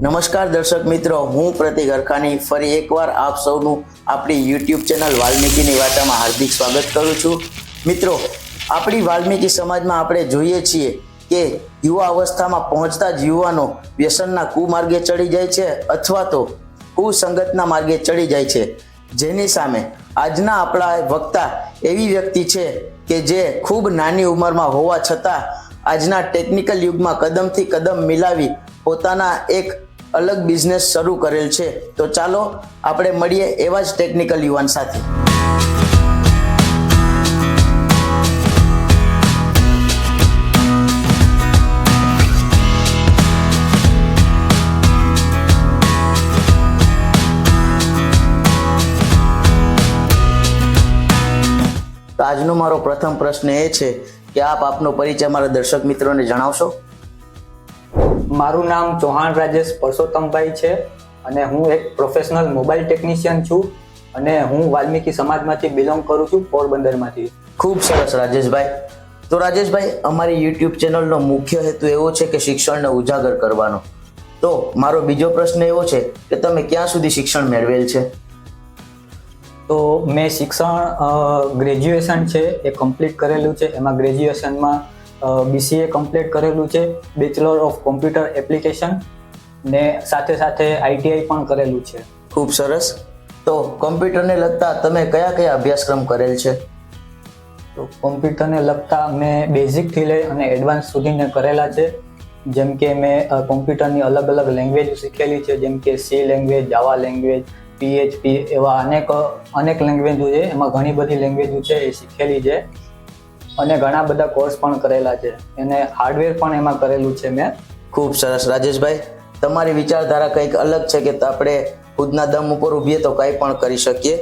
નમસ્કાર દર્શક મિત્રો, હું પ્રતિક અરખાની ફરી એકવાર આપ સૌનું આપણી યુટ્યુબ ચેનલ વાલ્મીકીની વાર્તામાં હાર્દિક સ્વાગત કરું છું. મિત્રો, આપણી વાલ્મીકી સમાજમાં આપણે જોઈએ છીએ કે યુવા અવસ્થામાં પહોંચતા જ યુવાનો વ્યસનના કુમાર્ગે ચડી જાય છે અથવા તો કુસંગતના માર્ગે ચડી જાય છે. જેની સામે આજના આપણા વક્તા એવી વ્યક્તિ છે કે જે ખૂબ નાની ઉંમરમાં હોવા છતાં આજના ટેકનિકલ યુગમાં કદમથી કદમ મિલાવી પોતાના એક અલગ બિઝનેસ શરૂ કરેલ છે. તો ચાલો આપણે મળીએ એવા જ ટેકનિકલ યુવાન સાથે. તો આજનો મારો પ્રથમ પ્રશ્ન એ છે કે આપ આપનો પરિચય મારા દર્શક મિત્રોને જણાવશો? મારું નામ ચૌહાણ રાજેશ પરસોત્તમભાઈ છે અને હું એક પ્રોફેશનલ મોબાઈલ ટેકનિશિયન છું અને હું વાલ્મીકી સમાજમાંથી બિલોંગ કરું છું પોરબંદરમાંથી. ખૂબ સરસ રાજેશભાઈ. તો રાજેશભાઈ અમારી યુટ્યુબ ચેનલનો મુખ્ય હેતુ એવો છે કે શિક્ષણને ઉજાગર કરવાનો. તો મારો બીજો પ્રશ્ન એવો છે કે તમે ક્યાં સુધી શિક્ષણ મેળવેલ છે? તો મેં શિક્ષણ ગ્રેજ્યુએશન છે એ કમ્પ્લીટ કરેલું છે. એમાં ગ્રેજ્યુએશનમાં બીસીએ કમ્પ્લીટ કરેલું છે બેચલર ઓફ કોમ્પ્યુટર એપ્લિકેશન ને સાથે સાથે આઈટીઆઈ પણ કરેલું છે. ખૂબ સરસ. તો કોમ્પ્યુટરને લગતા તમે કયા કયા અભ્યાસક્રમ કરેલ છે? તો કોમ્પ્યુટરને લગતા મેં બેઝિકથી લઈ અને એડવાન્સ સુધીને કરેલા છે. જેમ કે મેં કોમ્પ્યુટરની અલગ અલગ લેંગ્વેજ શીખેલી છે જેમ કે C language Java language PHP એવા અનેક અનેક લેંગ્વેજો છે. એમાં ઘણી બધી લેંગ્વેજો છે એ શીખેલી છે. અને ઘણા બધા કોર્સ પણ કરેલા છે. અને હાર્ડવેર પણ એમાં કરેલું છે મેં. ખૂબ સરસ. રાજેશભાઈ તમારી વિચારધારા કંઈક અલગ છે કે આપણે ખુદના દમ ઉપર ઊભીએ તો કંઈ પણ કરી શકીએ?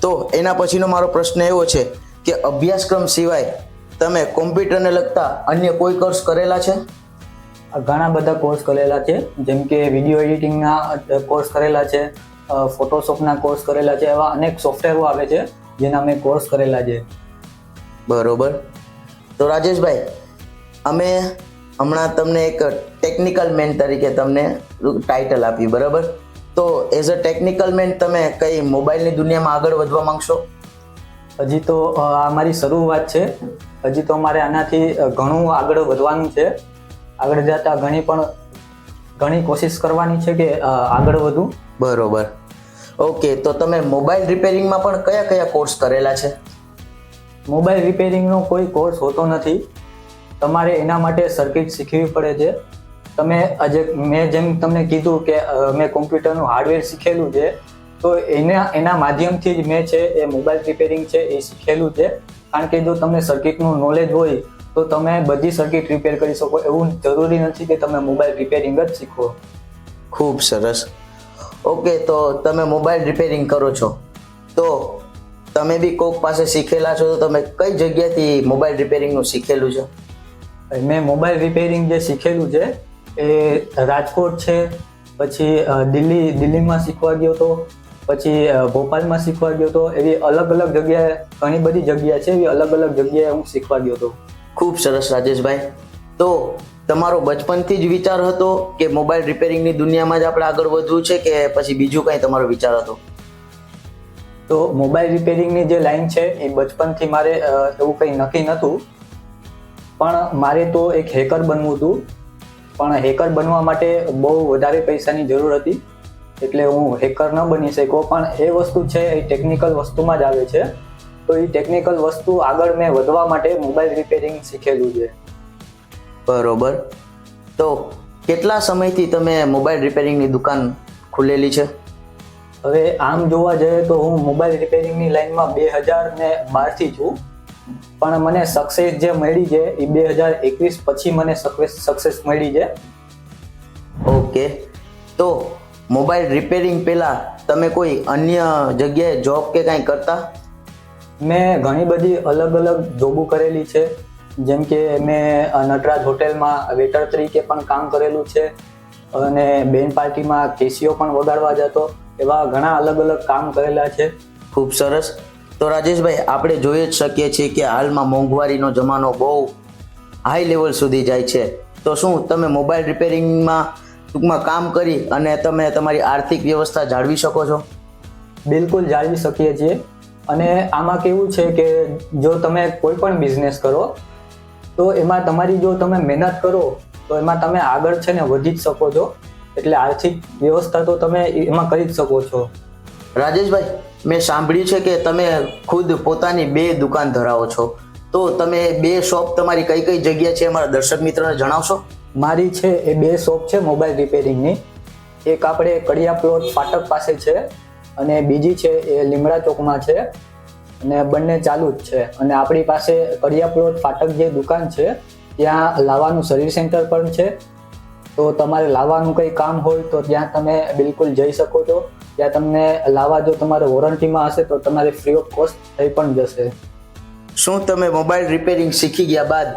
તો એના પછીનો મારો પ્રશ્ન એવો છે કે અભ્યાસક્રમ સિવાય તમે કોમ્પ્યુટરને લગતા અન્ય કોઈ કોર્સ કરેલા છે? ઘણા બધા કોર્સ કરેલા છે. જેમ કે વીડિયો એડિટિંગના કોર્સ કરેલા છે ફોટોશોપના કોર્સ કરેલા છે એવા અનેક સોફ્ટવેરો આવે છે જેના મેં કોર્સ કરેલા છે. બરોબર. તો રાજેશભાઈ અમે હમણાં તમને એક ટેકનિકલ મેન તરીકે તમને ટાઇટલ આપ્યું બરાબર? તો એઝ અ ટેકનિકલ મેન તમે કઈ મોબાઈલની દુનિયામાં આગળ વધવા માંગશો? હજી તો આ મારી શરૂઆત છે. હજી તો મારે આનાથી ઘણું આગળ વધવાનું છે. આગળ જતા ઘણી પણ ઘણી કોશિશ કરવાની છે કે આગળ વધું. બરોબર. ઓકે તો તમે મોબાઈલ રિપેરિંગમાં પણ કયા કયા કોર્સ કરેલા છે? મોબાઈલ રિપેરિંગનો કોઈ કોર્સ હોતો નથી. તમારે એના માટે સર્કિટ શીખવી પડે છે. તમે આજે મેં જેમ તમને કીધું કે મેં કોમ્પ્યુટરનું હાર્ડવેર શીખેલું છે, તો એના એના માધ્યમથી જ મેં છે એ મોબાઈલ રિપેરિંગ છે એ શીખેલું છે. કારણ કે જો તમને સર્કિટનું નોલેજ હોય, તો તમે બધી સર્કિટ રિપેર કરી શકો. એવું જરૂરી નથી કે તમે મોબાઈલ રિપેરિંગ જ શીખો. ખૂબ સરસ. ઓકે, તો તમે મોબાઈલ રિપેરિંગ કરો છો. તો તમે બી કોક પાસે શીખેલા છો તો તમે કઈ જગ્યાથી મોબાઈલ રિપેરિંગનું શીખેલું છે? મેં મોબાઈલ રિપેરિંગ જે શીખેલું છે એ રાજકોટ છે પછી દિલ્હી દિલ્હીમાં શીખવા ગયો હતો પછી ભોપાલમાં શીખવા ગયો હતો એવી અલગ અલગ જગ્યાએ ઘણી બધી જગ્યા છે એવી અલગ અલગ જગ્યાએ હું શીખવા ગયો હતો ખૂબ સરસ રાજેશભાઈ. તો તમારો બચપનથી જ વિચાર હતો કે મોબાઈલ રિપેરિંગની દુનિયામાં જ આપણે આગળ વધવું છે કે પછી બીજું કંઈ તમારો વિચાર હતો? તો મોબાઈલ રિપેરિંગની જે લાઈન છે, એ બચપનથી મારે એવું કંઈ નક્કી નહોતું. પણ મારે તો એક હેકર બનવું હતું. પણ હેકર બનવા માટે બહુ વધારે પૈસાની જરૂર હતી. એટલે હું હેકર ન બની શક્યો. પણ એ વસ્તુ છે, એ ટેકનિકલ વસ્તુમાં જ આવે છે. તો એ ટેકનિકલ વસ્તુ આગળ મેં વધવા માટે મોબાઈલ રિપેરિંગ શીખેલું છે. બરોબર. તો કેટલા સમયથી તમે મોબાઈલ રિપેરિંગની દુકાન ખુલેલી છે? હવે આમ જોવા જઈએ તો હું મોબાઈલ રિપેરિંગની લાઈનમાં બે હજાર ને બારથી છું. પણ મને સક્સેસ જે મળી છે એ બે હજાર એકવીસ પછી મને સક્સેસ મળી છે. ઓકે. તો મોબાઈલ રિપેરિંગ પહેલાં તમે કોઈ અન્ય જગ્યાએ જોબ કે કાંઈ કરતા? મેં ઘણી બધી અલગ અલગ જોબો કરેલી છે. જેમ કે મેં નટરાજ હોટેલમાં વેટર તરીકે પણ કામ કરેલું છે. અને બેન પાર્ટીમાં કેસીઓ પણ વગાડવા જતો. એવા ઘણા અલગ અલગ કામ કરેલા છે. ખૂબ સરસ. તો રાજેશભાઈ, આપણે જોઈ જ શકીએ છીએ કે હાલમાં મોંઘવારીનો જમાનો બહુ હાઈ લેવલ સુધી જાય છે. તો શું તમે મોબાઈલ રિપેરિંગમાં ટૂંકમાં કામ કરી અને તમે તમારી આર્થિક વ્યવસ્થા જાળવી શકો છો? બિલકુલ જાળવી શકીએ છીએ. અને આમાં કેવું છે કે જો તમે કોઈ પણ બિઝનેસ કરો, તો એમાં તમારી જો તમે મહેનત કરો, તો એમાં તમે આગળ છે ને વધી જ શકો છો. એટલે આર્થિક વ્યવસ્થા તો તમે એમાં કરી જ શકો છો. રાજેશભાઈ મેં સાંભળ્યું છે કે તમે ખુદ પોતાની બે દુકાન ધરાવો છો. તો તમે બે શોપ તમારી કઈ કઈ જગ્યા છે અમારા દર્શક મિત્રોને જણાવશો? મારી છે એ બે શોપ છે મોબાઈલ રિપેરિંગની. એક આપણે કડિયા પ્લોટ ફાટક પાસે છે અને બીજી છે એ લીમડા ચોકમાં છે અને બંને ચાલુ જ છે. અને આપણી પાસે કડિયા પ્લોટ ફાટક જે દુકાન છે ત્યાં લાવાનું સર્વિસ સેન્ટર પણ છે તો તમારે લાવવાનું કંઈ કામ હોય તો ત્યાં તમે બિલકુલ જઈ શકો છો. ત્યાં તમને લાવવા જો તમારે વોરંટીમાં હશે તો તમારે ફ્રી ઓફ કોસ્ટ થઈ પણ જશે. શું તમે મોબાઈલ રિપેરિંગ શીખી ગયા બાદ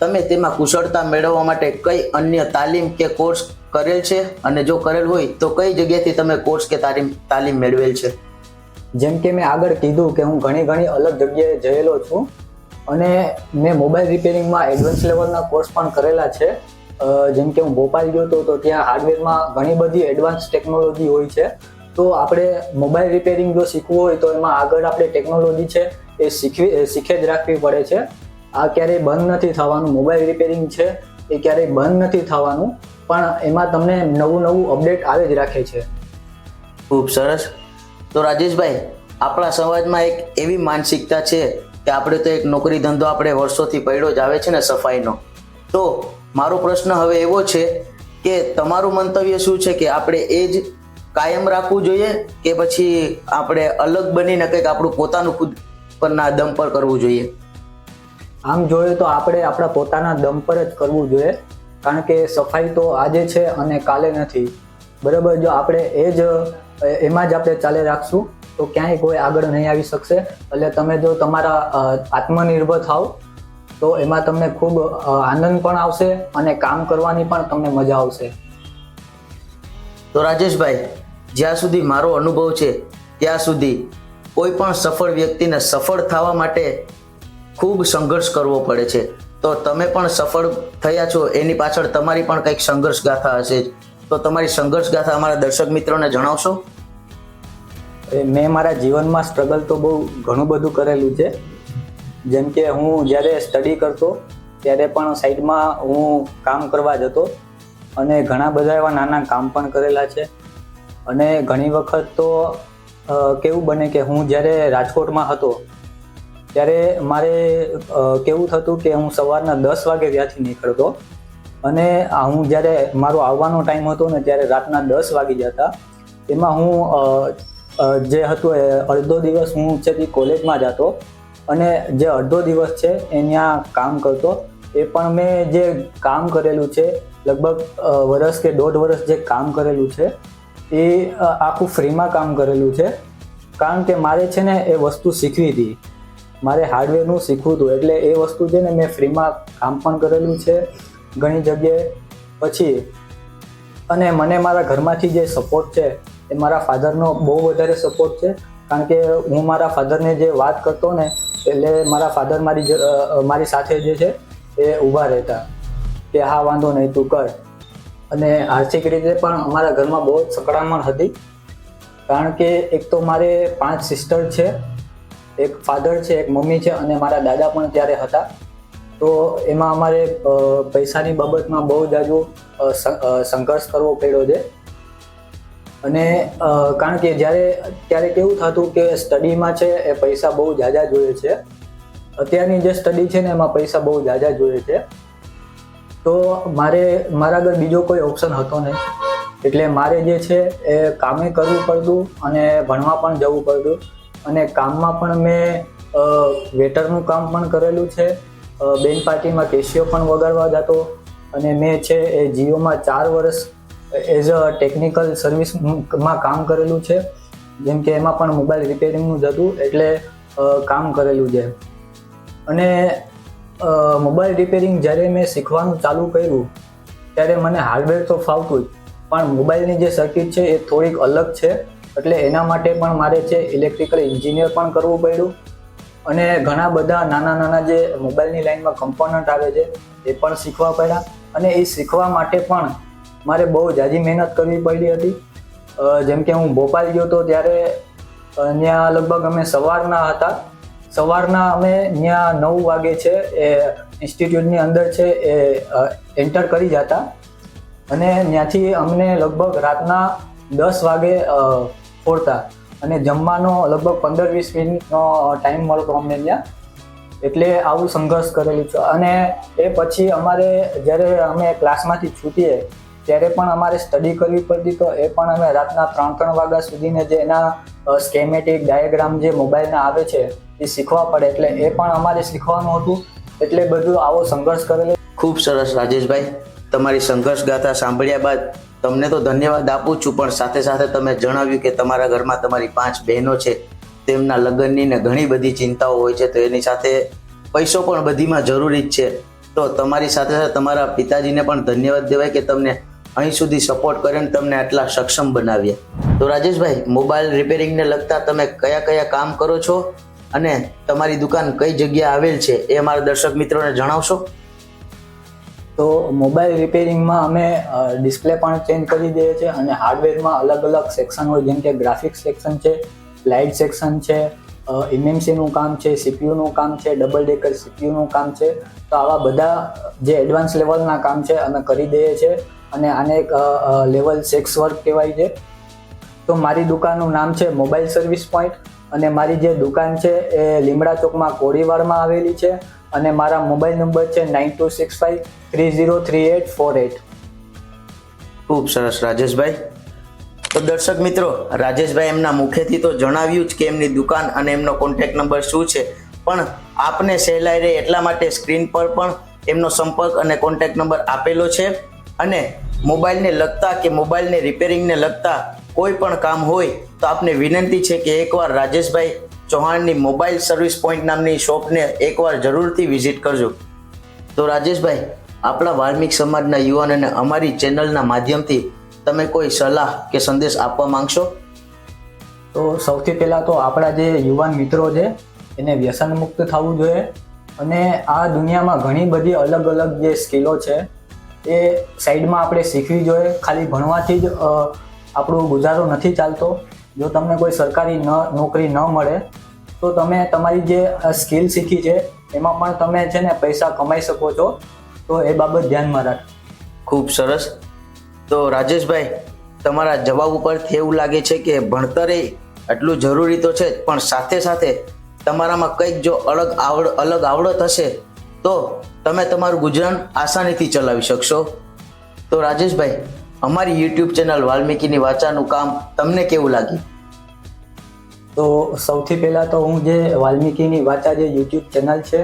તમે તેમાં કુશળતા મેળવવા માટે કઈ અન્ય તાલીમ કે કોર્સ કરેલ છે? અને જો કરેલ હોય તો કઈ જગ્યાએથી તમે કોર્સ કે તાલીમ તાલીમ મેળવેલ છે? જેમ કે મેં આગળ કીધું કે હું ઘણી ઘણી અલગ જગ્યાએ જયેલો છું અને મેં મોબાઈલ રિપેરિંગમાં એડવાન્સ લેવલના કોર્સ પણ કરેલા છે. જેમ કે હું ભોપાલ ગયો તો ત્યાં હાર્ડવેરમાં ઘણી બધી એડવાન્સ ટેકનોલોજી હોય છે. તો આપણે મોબાઈલ રિપેરિંગ જો શીખવું હોય, તો એમાં આગળ આપણે ટેકનોલોજી છે એ શીખવી શીખે જ રાખવી પડે છે. આ ક્યારેય બંધ નથી થવાનું મોબાઈલ રિપેરિંગ છે એ ક્યારેય બંધ નથી થવાનું, પણ એમાં તમને નવું નવું અપડેટ આવે જ રાખે છે. ખૂબ સરસ. તો રાજેશભાઈ, આપણા સમાજમાં એક એવી માનસિકતા છે કે આપણે તો એક નોકરી ધંધો આપણે વર્ષોથી પડ્યો જ આવે છે ને સફાઈનો. તો મારો પ્રશ્ન હવે એવો છે કે તમારું મંતવ્ય શું છે કે આપણે એ જ કાયમ રાખવું જોઈએ કે પછી આપણે અલગ બનીને કંઈક આપણું પોતાનું ખુદ પરના દમ પર કરવું જોઈએ? આમ જોઈએ તો આપણે આપણા પોતાના દમ પર જ કરવું જોઈએ, કારણ કે સફાઈ તો આજે છે અને કાલે નથી. બરાબર, જો આપણે એ જ એમાં જ આપણે ચાલે રાખશું, તો ક્યાંય કોઈ આગળ નહીં આવી શકશે. એટલે તમે જો તમારા આત્મનિર્ભર થાવ તો એમાં તમને ખૂબ આનંદ પણ આવશે અને કામ કરવાની પણ તમને મજા આવશે. તો રાજેશભાઈ જ્યાં સુધી મારો અનુભવ છે ત્યાં સુધી કોઈ પણ સફળ વ્યક્તિને સફળ થવા માટે ખૂબ સંઘર્ષ કરવો પડે છે. તો તમે પણ સફળ થયા છો એની પાછળ તમારી પણ કંઈક સંઘર્ષ ગાથા હશે જ. તો તમારી સંઘર્ષ ગાથા અમારા દર્શક મિત્રોને જણાવશો? એ મેં મારા જીવનમાં સ્ટ્રગલ તો બહુ ઘણું બધું કરેલું છે. જેમ કે હું જ્યારે સ્ટડી કરતો, ત્યારે પણ સાઈડમાં હું કામ કરવા જતો અને ઘણા બધા એવા નાના કામ પણ કરેલા છે. અને ઘણી વખત તો કેવું બને કે હું જ્યારે રાજકોટમાં હતો, ત્યારે મારે કેવું થતું કે હું સવારના દસ વાગે ત્યાંથી નીકળતો અને હું જ્યારે મારો આવવાનો ટાઈમ હતો ને ત્યારે રાતના દસ વાગી જતા, એમાં હું જે હતું એ અડધો દિવસ હું છે કોલેજમાં જતો અને જે અડધો દિવસ છે એ ત્યાં કામ કરતો, એ પણ મેં જે કામ કરેલું છે, લગભગ વરસ કે દોઢ વર્ષ જે કામ કરેલું છે, એ આખું ફ્રીમાં કામ કરેલું છે. કારણ કે મારે છે ને એ વસ્તુ શીખવી હતી. મારે હાર્ડવેરનું શીખવું હતું. એટલે એ વસ્તુ છે ને મેં ફ્રીમાં કામ પણ કરેલું છે, ઘણી જગ્યાએ. પછી, અને મને મારા ઘરમાંથી જે સપોર્ટ છે, એ મારા ફાધરનો બહુ વધારે સપોર્ટ છે. કારણ કે હું મારા ફાધરને જે વાત કરતો ને, એટલે મારા ફાધર મારી મારી સાથે જે છે, એ ઊભા રહેતા. કે હા, વાંધો નહીં, તું કર. અને આર્થિક રીતે પણ અમારા ઘરમાં બહુ જ સકડામણ હતી. કારણ કે એક તો મારે પાંચ સિસ્ટર છે, એક ફાધર છે, એક મમ્મી છે, અને મારા દાદા પણ ત્યારે હતા. તો એમાં અમારે પૈસાની બાબતમાં બહુ જ આજુ સંઘર્ષ કરવો પડ્યો છે. અને કારણ કે જ્યારે, ત્યારે કેવું થતું કે સ્ટડીમાં છે એ પૈસા બહુ જાજા જોઈએ છે. અત્યારની જે સ્ટડી છે ને એમાં પૈસા બહુ જાજા જોઈએ છે. તો મારે, મારા આગળ બીજો કોઈ ઓપ્શન હતો નહીં. એટલે મારે જે છે એ કામે કરવું પડતું અને ભણવા પણ જવું પડતું. અને કામમાં પણ મેં વેટરનું કામ પણ કરેલું છે. બેન પાર્ટીમાં કેશિયો પણ વગાડવા જતો. અને મેં છે એ જીઓમાં ચાર વર્ષ એઝ અ ટેકનિકલ સર્વિસમાં કામ કરેલું છે. જેમ કે એમાં પણ મોબાઈલ રિપેરિંગનું જ હતું, એટલે કામ કરેલું છે. અને મોબાઈલ રિપેરિંગ જ્યારે મેં શીખવાનું ચાલુ કર્યું, ત્યારે મને હાર્ડવેર તો ફાવતું જ, પણ મોબાઈલની જે સર્કિટ છે એ થોડીક અલગ છે. એટલે એના માટે પણ મારે છે ઇલેક્ટ્રિકલ એન્જિનિયર પણ કરવું પડ્યું. અને ઘણા બધા નાના નાના જે મોબાઈલની લાઈનમાં કમ્પોનન્ટ આવે છે, એ પણ શીખવા પડ્યા. અને એ શીખવા માટે પણ મારે બહુ જાજી મહેનત કરવી પડી હતી. જેમ કે હું ભોપાલ ગયો હતો ત્યારે ત્યાં લગભગ અમે સવારના હતા. સવારના અમે ત્યાં નવ વાગે છે એ ઇન્સ્ટિટ્યૂટની અંદર છે એ એન્ટર કરી જતા. અને ત્યાંથી અમને લગભગ રાતના દસ વાગે ફોડતા. અને જમવાનો લગભગ પંદર વીસ મિનિટનો ટાઈમ મળતો અમને ત્યાં. એટલે આવું સંઘર્ષ કરેલું છે. અને એ પછી અમારે જ્યારે અમે ક્લાસમાંથી છૂટીએ ત્યારે પણ અમારે સ્ટડી કરવી પડતી તો એ પણ અમે રાતના ત્રણ ત્રણ વાગ્યા સુધીને જે એના સ્કેમેટિક ડાયાગ્રામ જે મોબાઈલના આવે છે, એ શીખવા પડે. એટલે એ પણ અમારે શીખવાનું હતું. એટલે બધું આવો સંઘર્ષ કરેલો. ખૂબ સરસ રાજેશભાઈ, તમારી સંઘર્ષ ગાથા સાંભળ્યા બાદ તમને તો ધન્યવાદ આપું છું, પણ સાથે સાથે તમે જણાવ્યું કે તમારા ઘરમાં તમારી પાંચ બહેનો છે, તેમના લગ્નની ને ઘણી બધી ચિંતાઓ હોય છે, તો એની સાથે પૈસો પણ બધીમાં જરૂરી જ છે. તો તમારી સાથે સાથે તમારા પિતાજીને પણ ધન્યવાદ દેવાય કે તમને અહીં સુધી સપોર્ટ કરીને તમને આટલા સક્ષમ બનાવ્યા તો રાજેશભાઈ મોબાઈલ રિપેરિંગને લગતા તમે કયા કયા કામ કરો છો? અને તમારી દુકાન કઈ જગ્યાએ આવેલ છે એ અમારા દર્શક મિત્રોને જણાવશો? તો મોબાઈલ રિપેરિંગમાં અમે ડિસ્પ્લે પણ ચેન્જ કરી દઈએ છીએ અને હાર્ડવેરમાં અલગ અલગ સેક્શન હોય, જેમ કે ગ્રાફિક્સ સેક્શન છે લાઇટ સેક્શન છે એમએમસીનું કામ છે, સીપીયુનું કામ છે ડબલ ડેકર સીપીયુનું કામ છે. તો આવા બધા જે એડવાન્સ લેવલના કામ છે અમે કરી દઈએ છીએ અને આને એક લેવલ સેક્સ વર્ક કહેવાય છે. તો મારી દુકાનનું નામ છે મોબાઈલ સર્વિસ પોઈન્ટ અને મારી જે દુકાન છે એ લીમડા ચોકમાં કોડીવાડમાં આવેલી છે. અને મારા મોબાઈલ નંબર છે nine two six five three zero three eight four eight ખૂબ સરસ, રાજેશભાઈ. તો દર્શક મિત્રો, રાજેશભાઈ એમના મુખેથી તો જણાવ્યું જ કે એમની દુકાન અને એમનો કોન્ટેક્ટ નંબર શું છે. પણ આપને સહેલાઈ રહે એટલા માટે સ્ક્રીન પર પણ એમનો સંપર્ક અને કોન્ટેક્ટ નંબર આપેલો છે. અને મોબાઈલને લગતા કે મોબાઈલને રિપેરિંગને લગતા કોઈ પણ કામ હોય તો આપને વિનંતી છે કે એકવાર રાજેશભાઈ ચૌહાણની મોબાઈલ સર્વિસ પોઈન્ટ નામની શોપને એકવાર જરૂરથી વિઝિટ કરજો. તો રાજેશભાઈ, આપણા વાલ્મિક સમાજના યુવાનોને અમારી ચેનલના માધ્યમથી તમે કોઈ સલાહ કે સંદેશ આપવા માંગશો? તો સૌથી પહેલાં તો આપણા જે યુવાન મિત્રો છે એને વ્યસન મુક્ત થવું જોઈએ અને આ દુનિયામાં ઘણી બધી અલગ અલગ જે સ્કિલો છે એ સાઈડમાં આપણે શીખવી જોઈએ. ખાલી ભણવાથી જ આપણો ગુજારો નથી ચાલતો. જો તમને કોઈ સરકારી ન નોકરી ન મળે તો તમે તમારી જે સ્કિલ શીખી છે એમાં પણ તમે છે ને પૈસા કમાઈ શકો છો. તો એ બાબત ધ્યાનમાં રાખ. ખૂબ સરસ. તો રાજેશભાઈ, તમારા જવાબ ઉપરથી એવું લાગે છે કે ભણતરે એટલું જરૂરી તો છે પણ સાથે સાથે તમારામાં કંઈક જો અલગ આવડ, અલગ આવડત હશે, તો તમે તમારું ગુજરાન આસાનીથી ચલાવી શકશો. તો રાજેશભાઈ, અમારી યુટ્યુબ ચેનલ વાલ્મીકીની વાચાનું કામ તમને કેવું લાગ્યું? તો સૌથી પહેલાં તો હું જે વાલ્મીકીની વાચા જે યુટ્યુબ ચેનલ છે,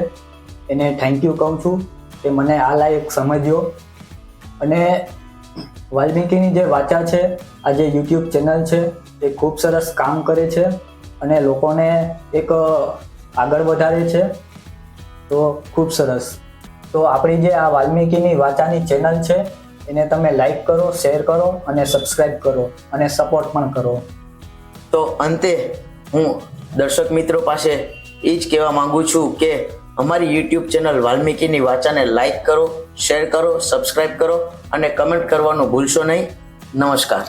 એને થેન્ક યુ કહું છું કે મને આ લાયક સમજ્યો. અને વાલ્મીકીની જે વાચા છે, આ જે યુટ્યુબ ચેનલ છે, એ ખૂબ સરસ કામ કરે છે અને લોકોને એક આગળ વધારે છે. તો ખૂબ સરસ. તો આપણી જે આ વાલ્મીકીની વાચાની ચેનલ છે, એને તમે લાઈક કરો, શેર કરો અને સબસ્ક્રાઈબ કરો અને સપોર્ટ પણ કરો. તો અંતે હું દર્શક મિત્રો પાસે એ જ કહેવા માંગુ છું કે અમારી યુટ્યુબ ચેનલ વાલ્મીકીની વાચાને લાઈક કરો, શેર કરો સબસ્ક્રાઈબ કરો અને કમેન્ટ કરવાનું ભૂલશો નહીં. નમસ્કાર.